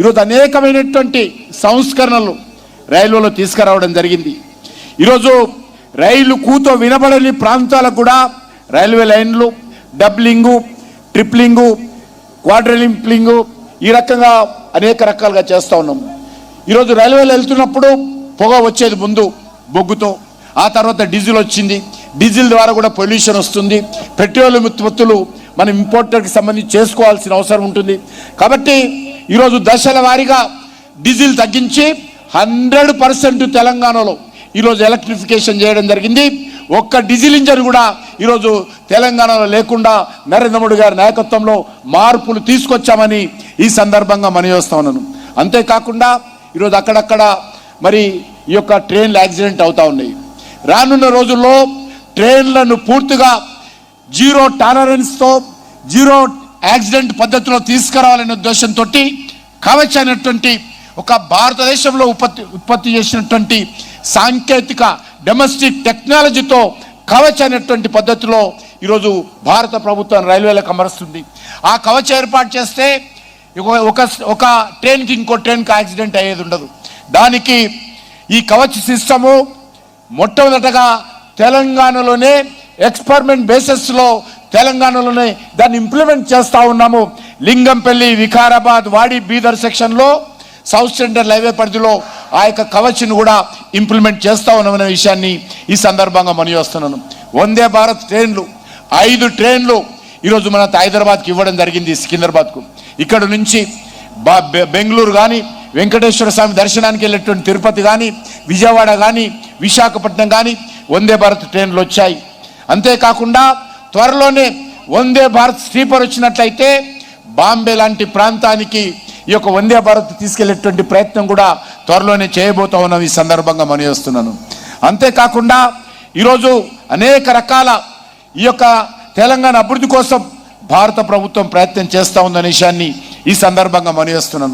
ఈరోజు అనేకమైనటువంటి సంస్కరణలు రైల్వేలో తీసుకురావడం జరిగింది. ఈరోజు రైలు కూతో వినబడని ప్రాంతాలకు కూడా రైల్వే లైన్లు డబ్లింగు ట్రిప్లింగు క్వాడ్రలింప్లింగు ఈ రకంగా అనేక రకాలుగా చేస్తూ ఉన్నాం. ఈరోజు రైల్వేలో వెళ్తున్నప్పుడు పొగ వచ్చేది ముందు బొగ్గుతో ఆ తర్వాత డీజిల్ వచ్చింది. డీజిల్ ద్వారా కూడా పొల్యూషన్ వస్తుంది. పెట్రోలియం ఉత్పత్తులు మనం ఇంపోర్టర్కి సంబంధించి చేసుకోవాల్సిన అవసరం ఉంటుంది. కాబట్టి ఈరోజు దశల వారీగా డీజిల్ తగ్గించి హండ్రెడ్ పర్సెంట్ తెలంగాణలో ఈరోజు ఎలక్ట్రిఫికేషన్ చేయడం జరిగింది. ఒక్క డీజిల్ ఇంజన్ కూడా ఈరోజు తెలంగాణలో లేకుండా నరేంద్ర మోడీ గారి నాయకత్వంలో మార్పులు తీసుకొచ్చామని ఈ సందర్భంగా మనయోస్తా ఉన్నాను. అంతేకాకుండా ఈరోజు అక్కడక్కడ మరి ఈ యొక్క ట్రైన్లు యాక్సిడెంట్ అవుతూ ఉన్నాయి. రానున్న రోజుల్లో ట్రైన్లను పూర్తిగా జీరో టాలరెన్స్తో జీరో యాక్సిడెంట్ పద్ధతిలో తీసుకురావాలనే ఉద్దేశంతో కవచ్ అనేటువంటి ఒక భారతదేశంలో ఉత్పత్తి ఉత్పత్తి చేసినటువంటి సాంకేతిక డొమెస్టిక్ టెక్నాలజీతో కవచ్ అనేటువంటి పద్ధతిలో ఈరోజు భారత ప్రభుత్వం రైల్వేలకు అమరుస్తుంది. ఆ కవచ్ ఏర్పాటు చేస్తే ఒక- ఒక ఒక ట్రైన్కి ఇంకో ట్రైన్కి యాక్సిడెంట్ అయ్యేది ఉండదు. దానికి ఈ కవచ్ సిస్టము మొట్టమొదటగా తెలంగాణలోనే ఎక్స్పెరిమెంట్ బేసిస్లో తెలంగాణలోనే దాన్ని ఇంప్లిమెంట్ చేస్తూ ఉన్నాము. లింగంపల్లి వికారాబాద్ వాడి బీదర్ సెక్షన్లో సౌత్ సెంటర్ హైవే పరిధిలో ఆ యొక్క కవచ్ను కూడా ఇంప్లిమెంట్ చేస్తూ ఉన్నామనే విషయాన్ని ఈ సందర్భంగా మనీ వస్తున్నాను వందే భారత్ ట్రైన్లు. ఐదు ట్రైన్లు ఈరోజు మన హైదరాబాద్కి ఇవ్వడం జరిగింది సికింద్రాబాద్కు. ఇక్కడ నుంచి బా- బె- బెంగళూరు కానీ వెంకటేశ్వర స్వామి దర్శనానికి వెళ్ళేటువంటి తిరుపతి కానీ విజయవాడ కానీ విశాఖపట్నం కానీ వందే భారత్ ట్రైన్లు వచ్చాయి. అంతేకాకుండా త్వరలోనే వందే భారత్ స్లీపర్ వచ్చినట్లయితే బాంబే లాంటి ప్రాంతానికి ఈ యొక్క వందే భారత్ తీసుకెళ్ళేటువంటి ప్రయత్నం కూడా త్వరలోనే చేయబోతా ఉన్నాం ఈ సందర్భంగా మనయోస్తున్నాను అంతేకాకుండా ఈరోజు అనేక రకాల ఈ యొక్క తెలంగాణ అభివృద్ధి కోసం భారత ప్రభుత్వం ప్రయత్నం చేస్తూ ఉందనే విషయాన్ని ఈ సందర్భంగా మనయోస్తున్నాను